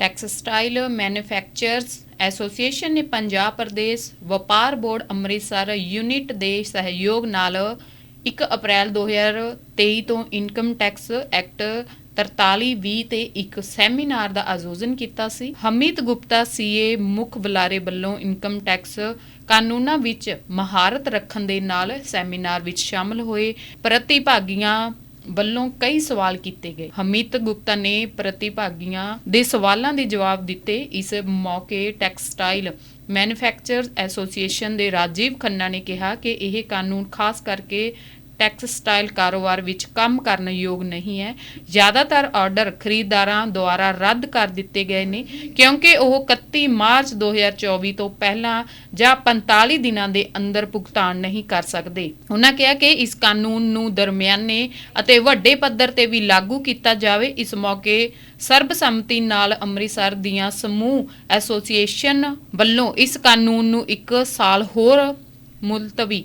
Textile manufacturers association ਨੇ ਪੰਜਾਬ ਪ੍ਰਦੇਸ਼ ਵਪਾਰ board Amritsar unit ਦੇ ਸਹਿਯੋਗ ਨਾਲ 1 ਅਪ੍ਰੈਲ 2023 ਤੋਂ ਇਨਕਮ ਟੈਕਸ ਐਕਟ 4320 ਤੇ ਇੱਕ ਸੈਮੀਨਾਰ ਦਾ ਆਯੋਜਨ ਕੀਤਾ ਸੀ। ਹਮੀਦ ਗੁਪਤਾ ਸੀਏ ਮੁੱਖ ਬੁਲਾਰੇ ਵੱਲੋਂ ਇਨਕਮ ਟੈਕਸ ਕਾਨੂੰਨਾਂ ਵਿੱਚ ਮਹਾਰਤ ਰੱਖਣ ਦੇ ਨਾਲ ਸੈਮੀਨਾਰ ਵਿੱਚ ਸ਼ਾਮਲ ਹੋਏ। ਪ੍ਰਤੀਭਾਗੀਆਂ ਵੱਲੋਂ ਕਈ ਸਵਾਲ ਕੀਤੇ ਗਏ। ਹਮਿਤ ਗੁਪਤਾ ਨੇ ਪ੍ਰਤੀਭਾਗੀਆਂ ਦੇ ਸਵਾਲਾਂ ਦੇ ਜਵਾਬ ਦਿੱਤੇ। ਇਸ ਮੌਕੇ ਟੈਕਸਟਾਈਲ ਮੈਨੂਫੈਕਚਰਰਸ ਐਸੋਸੀਏਸ਼ਨ ਦੇ ਰਾਜੀਵ ਖੰਨਾ ਨੇ ਕਿਹਾ ਕਿ ਇਹ ਕਾਨੂੰਨ ਖਾਸ ਕਰਕੇ ਟੈਕਸਟਾਈਲ ਕਾਰੋਬਾਰ ਵਿੱਚ ਕੰਮ ਕਰਨ ਯੋਗ ਨਹੀਂ ਹੈ। ਜ਼ਿਆਦਾਤਰ ਆਰਡਰ ਖਰੀਦਦਾਰਾਂ ਦੁਆਰਾ ਰੱਦ ਕਰ ਦਿੱਤੇ ਗਏ ਨੇ, ਕਿਉਂਕਿ ਉਹ 31 ਮਾਰਚ 2024 ਤੋਂ ਪਹਿਲਾਂ ਜਾਂ 45 ਦਿਨਾਂ ਦੇ ਅੰਦਰ ਭੁਗਤਾਨ ਨਹੀਂ ਕਰ ਸਕਦੇ। ਉਹਨਾਂ ਕਿਹਾ ਕਿ ਇਸ ਕਾਨੂੰਨ ਨੂੰ ਦਰਮਿਆਨੇ ਅਤੇ ਵੱਡੇ ਪੱਧਰ ਤੇ ਵੀ ਲਾਗੂ ਕੀਤਾ ਜਾਵੇ। ਇਸ ਮੌਕੇ ਸਰਬਸੰਮਤੀ ਨਾਲ ਅੰਮ੍ਰਿਤਸਰ ਦੀਆਂ ਸਮੂਹ ਐਸੋਸੀਏਸ਼ਨ ਵੱਲੋਂ ਇਸ ਕਾਨੂੰਨ ਨੂੰ ਇੱਕ ਸਾਲ ਹੋਰ ਮੁਲਤਵੀ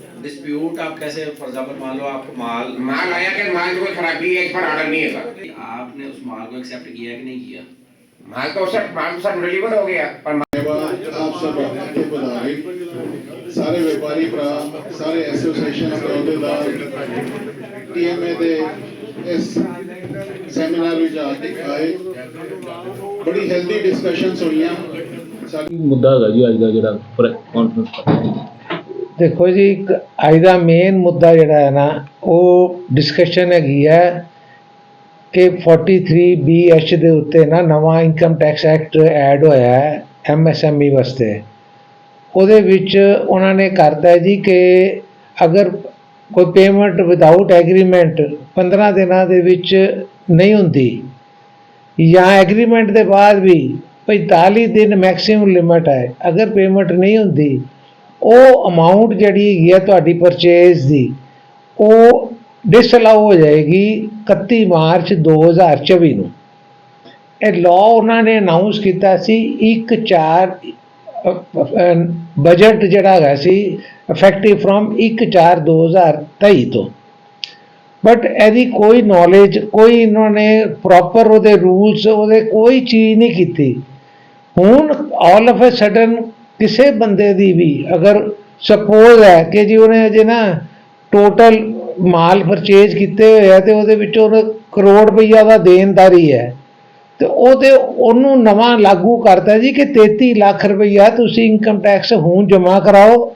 डिस्प्यूट आप कैसे फॉर एग्जाम्पल मान लो आपको माल माल आया कि माल में कोई खराबी है इस पर ऑर्डर नहीं है आपने उस माल को एक्सेप्ट किया कि नहीं किया माल तो सब माल तो सब डिलीवर हो गया पर माल- ਧੰਨਵਾਦ ਆਪ ਸਭ ਦੇ ਬੁਲਾਰੇ ਸਾਰੇ ਵਪਾਰੀ ਭਰਾ ਸਾਰੇ ਐਸੋਸੀਏਸ਼ਨ ਦੇ ਅਹੁਦੇਦਾਰ ਟੀਐਮਏ ਦੇ ਇਸ ਸੈਮੀਨਾਰ ਵਿੱਚ ਆ ਕੇ ਆਏ ਬੜੀ ਹੈਲਦੀ ਡਿਸਕਸ਼ਨਸ ਹੋਈਆਂ ਸਾਡੀ ਮੁੱਦਾ ਹੈਗਾ ਜੀ ਅੱਜ ਦਾ ਜਿਹੜਾ ਕਾਨਫਰੰਸ ਦੇਖੋ ਜੀ, ਇੱਕ ਅੱਜ ਦਾ ਮੇਨ ਮੁੱਦਾ ਜਿਹੜਾ ਹੈ ਨਾ, ਉਹ ਡਿਸਕਸ਼ਨ ਹੈਗੀ ਹੈ ਕਿ 43 BH ਦੇ ਉੱਤੇ ਨਾ ਨਵਾਂ ਇਨਕਮ ਟੈਕਸ ਐਕਟ ਐਡ ਹੋਇਆ ਹੈ MSME ਵਾਸਤੇ। ਉਹਦੇ ਵਿੱਚ ਉਹਨਾਂ ਨੇ ਕਰਤਾ ਜੀ ਕਿ ਅਗਰ ਕੋਈ ਪੇਮੈਂਟ ਵਿਦਆਊਟ ਐਗਰੀਮੈਂਟ 15 ਦਿਨਾਂ ਦੇ ਵਿੱਚ ਨਹੀਂ ਹੁੰਦੀ, ਜਾਂ ਐਗਰੀਮੈਂਟ ਦੇ ਬਾਅਦ ਵੀ 45 ਦਿਨ ਮੈਕਸਿਮਮ ਲਿਮਟ ਹੈ, ਅਗਰ ਪੇਮੈਂਟ ਨਹੀਂ ਹੁੰਦੀ ਉਹ ਅਮਾਉਂਟ ਜਿਹੜੀ ਹੈਗੀ ਹੈ ਤੁਹਾਡੀ ਪਰਚੇਜ਼ ਦੀ, ਉਹ ਡਿਸਅਲਾਉ ਹੋ ਜਾਏਗੀ 31 ਮਾਰਚ 2024 ਨੂੰ। ਇਹ ਲਾਅ ਉਹਨਾਂ ਨੇ ਅਨਾਉਂਸ ਕੀਤਾ ਸੀ 1 4 ਬਜਟ ਜਿਹੜਾ ਹੈਗਾ ਸੀ ਇਫੈਕਟਿਵ ਫਰਮ 1 4 2023 ਤੋਂ। ਬਟ ਇਹਦੀ ਕੋਈ ਨੌਲੇਜ ਕੋਈ ਇਹਨਾਂ ਨੇ ਪ੍ਰੋਪਰ ਉਹਦੇ ਰੂਲਸ ਉਹਦੇ ਕੋਈ ਚੀਜ਼ ਨਹੀਂ ਕੀਤੀ। ਹੁਣ ਆਲ ਆਫ ਅ ਸਡਨ ਕਿਸੇ ਬੰਦੇ ਦੀ ਵੀ ਅਗਰ ਸਪੋਜ਼ ਹੈ ਕਿ ਜੀ ਉਹਨੇ ਅਜੇ ਨਾ ਟੋਟਲ ਮਾਲ ਪਰਚੇਜ ਕੀਤੇ ਹੋਏ ਆ ਤੇ ਉਹਦੇ ਵਿੱਚ ਉਹਨੇ ਕਰੋੜ ਰੁਪਈਆ ਦਾ ਦੇਣਦਾਰੀ ਹੈ, ਤੇ ਉਹ ਤੇ ਉਹਨੂੰ ਨਵਾਂ ਲਾਗੂ ਕਰਤਾ ਜੀ ਕਿ 33 ਲੱਖ ਰੁਪਈਆ ਤੁਸੀਂ ਇਨਕਮ ਟੈਕਸ ਹੁਣ ਜਮ੍ਹਾਂ ਕਰਾਓ,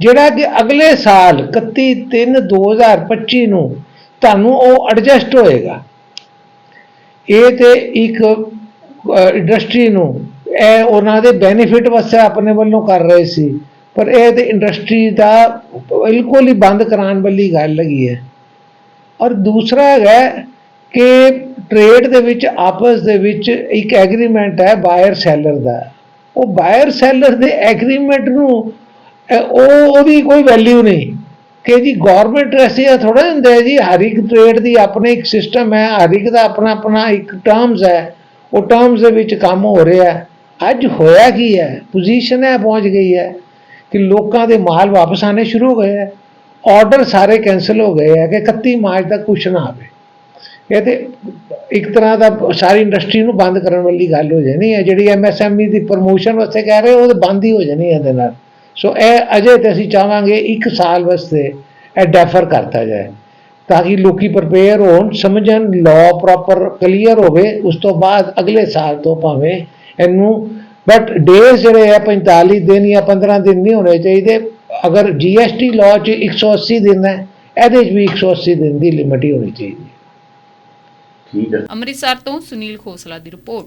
ਜਿਹੜਾ ਕਿ ਅਗਲੇ ਸਾਲ 31 3 2025 ਨੂੰ ਤੁਹਾਨੂੰ ਉਹ ਐਡਜਸਟ ਹੋਏਗਾ। ਇਹ ਤੇ ਇੱਕ ਇੰਡਸਟਰੀ ਨੂੰ ਇਹ ਉਹਨਾਂ ਦੇ ਬੈਨੀਫਿਟ ਵਾਸਤੇ ਆਪਣੇ ਵੱਲੋਂ ਕਰ ਰਹੇ ਸੀ। ਪਰ ਇਹ ਤੇ ਇੰਡਸਟਰੀ ਦਾ ਬਿਲਕੁਲ ਹੀ ਬੰਦ ਕਰਾਉਣ ਵਾਲੀ ਗੱਲ ਹੈਗੀ ਹੈ। ਔਰ ਦੂਸਰਾ ਹੈਗਾ ਕਿ ਟ੍ਰੇਡ ਦੇ ਵਿੱਚ, ਆਪਸ ਦੇ ਵਿੱਚ ਇੱਕ ਐਗਰੀਮੈਂਟ ਹੈ ਬਾਇਰ ਸੈਲਰ ਦਾ। ਉਹ ਬਾਇਰ ਸੈਲਰ ਦੇ ਐਗਰੀਮੈਂਟ ਨੂੰ ਉਹ, ਉਹਦੀ ਕੋਈ ਵੈਲਿਊ ਨਹੀਂ। ਕਿ ਜੀ ਗਵਰਨਮੈਂਟ ਐਸੇ ਥੋੜਾ ਹੁੰਦਾ ਹੈ ਜੀ, ਹਰ ਇੱਕ ਟ੍ਰੇਡ ਦੀ ਆਪਣੇ ਇੱਕ ਸਿਸਟਮ ਹੈ, ਹਰ ਇੱਕ ਦਾ ਆਪਣਾ ਆਪਣਾ ਇੱਕ ਟਰਮਸ ਹੈ। ਉਹ ਟਰਮਸ ਦੇ ਵਿੱਚ ਕੰਮ ਹੋ ਰਿਹਾ ਹੈ। ਅੱਜ ਹੋਇਆ ਕੀ ਹੈ? ਪੋਜੀਸ਼ਨ ਹੈ ਪਹੁੰਚ ਗਈ ਹੈ ਕਿ ਲੋਕਾਂ ਦੇ ਮਾਲ ਵਾਪਸ ਆਣੇ ਸ਼ੁਰੂ ਹੋ ਗਏ ਹੈ। ਆਰਡਰ ਸਾਰੇ ਕੈਨਸਲ ਹੋ ਗਏ ਹੈ ਕਿ 31 ਮਾਰਚ ਤੱਕ ਕੁਛ ਨਾ ਆਵੇ। ਇਹ ਤੇ ਇੱਕ ਤਰ੍ਹਾਂ ਦਾ ਸਾਰੀ ਇੰਡਸਟਰੀ ਨੂੰ ਬੰਦ ਕਰਨ ਵਾਲੀ ਗੱਲ ਹੋ ਜਾਣੀ ਹੈ। ਜਿਹੜੀ ਐਮਐਸਐਮਈ ਦੀ ਪ੍ਰੋਮੋਸ਼ਨ ਵਾਸਤੇ ਕਹਿ ਰਹੇ ਉਹ ਤਾਂ ਬੰਦ ਹੀ ਹੋ ਜਾਣੀ ਹੈ ਇਹਦੇ ਨਾਲ। ਸੋ ਇਹ ਅਜੇ ਤੇ ਅਸੀਂ ਚਾਹਾਂਗੇ ਇੱਕ ਸਾਲ ਵਾਸਤੇ ਇਹ ਡੈਫਰ ਕਰਤਾ ਜਾਏ ਤਾਂ ਕਿ ਲੋਕੀ ਪ੍ਰਪੇਅਰ ਹੋਣ, ਸਮਝਣ ਲਾਅ ਪ੍ਰੋਪਰ ਕਲੀਅਰ ਹੋਵੇ, ਉਸ ਤੋਂ ਬਾਅਦ ਅਗਲੇ ਸਾਲ ਤੋਂ ਭਾਵੇਂ ਇਹਨੂੰ ਬਟ ਡੇਜ਼ ਜਿਹੜੇ ਆ 45 ਦਿਨ ਜਾਂ 15 ਦਿਨ ਨਹੀਂ ਹੋਣੇ ਚਾਹੀਦੇ। ਅਗਰ ਜੀਐਸਟੀ ਲਾਅ 'ਚ 180 ਦਿਨ ਹੈ ਇਹਦੇ 'ਚ ਵੀ 180 ਦਿਨ ਦੀ ਲਿਮਿਟ ਹੀ ਹੋਣੀ ਚਾਹੀਦੀ ਹੈ। ਅੰਮ੍ਰਿਤਸਰ ਤੋਂ ਸੁਨੀਲ ਖੋਸਲਾ ਦੀ ਰਿਪੋਰਟ।